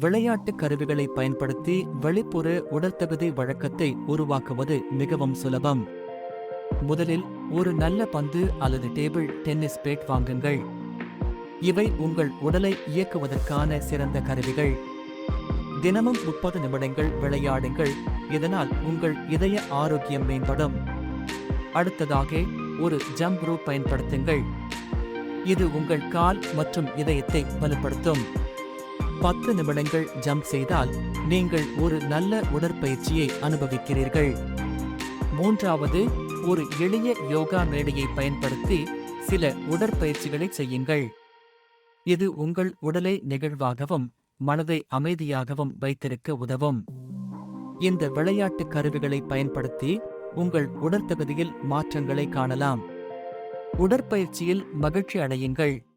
விளையாட்டு கருவிகளை பயன்படுத்தி வெளிப்புற உடற்தகுதி வழக்கத்தை உருவாக்குவது மிகவும் சுலபம். முதலில் ஒரு நல்ல பந்து அல்லது டேபிள் டென்னிஸ் பேட் வாங்குங்கள். இவை உங்கள் உடலை இயக்குவதற்கான சிறந்த கருவிகள். தினமும் முப்பது நிமிடங்கள் விளையாடுங்கள் இதனால் உங்கள் இதய ஆரோக்கியம் மேம்படும். அடுத்ததாக ஒரு ஜம்ப் ரூப் பயன்படுத்துங்கள். இது உங்கள் கால் மற்றும் இதயத்தை வலுப்படுத்தும். பத்து நிமிடங்கள் ஜம்ப் செய்தால் நீங்கள் ஒரு நல்ல உடற்பயிற்சியை அனுபவிக்கிறீர்கள். மூன்றாவது ஒரு எளிய யோகா மேடையை பயன்படுத்தி சில உடற்பயிற்சிகளை செய்யுங்கள். இது உங்கள் உடலை நெகிழ்வாகவும் மனதை அமைதியாகவும் வைத்திருக்க உதவும். இந்த விளையாட்டு கருவிகளை பயன்படுத்தி உங்கள் உடற்தகுதியில் மாற்றங்களை காணலாம். உடற்பயிற்சியில் மகிழ்ச்சி அடையுங்கள்.